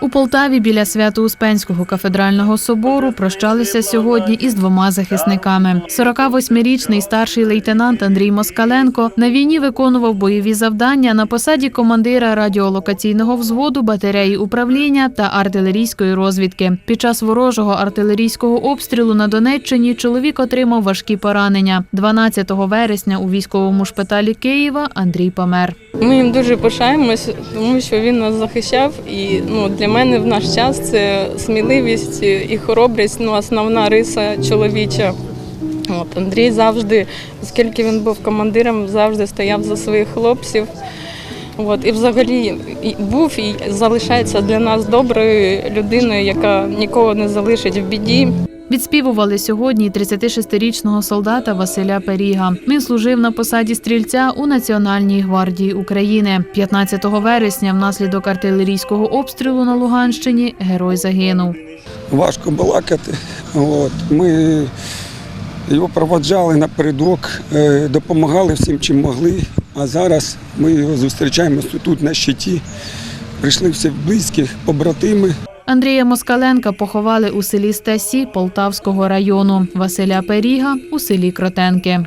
У Полтаві біля Свято-Успенського кафедрального собору прощалися сьогодні із двома захисниками. 48-річний старший лейтенант Андрій Москаленко на війні виконував бойові завдання на посаді командира радіолокаційного взводу батареї управління та артилерійської розвідки. Під час ворожого артилерійського обстрілу на Донеччині чоловік отримав важкі поранення. 12 вересня у військовому шпиталі Києва Андрій помер. Ми їм дуже пишаємось, тому що він нас захищав. І ну, для мене в наш час це сміливість і хоробрість ну, основна риса чоловіча. От, Андрій завжди, оскільки він був командиром, завжди стояв за своїх хлопців. От, і взагалі був і залишається для нас доброю людиною, яка нікого не залишить в біді. Відспівували сьогодні 36-річного солдата Василя Періга. Він служив на посаді стрільця у Національній гвардії України. 15 вересня, внаслідок артилерійського обстрілу на Луганщині, герой загинув. важко балакати. От. Ми його проводжали напередок, е, допомагали всім, чим могли. А зараз ми його зустрічаємо тут на щиті. Прийшли всі близькі, побратими. Андрія Москаленка поховали у селі Стасі Полтавського району. Василя Періга у селі Кротенки.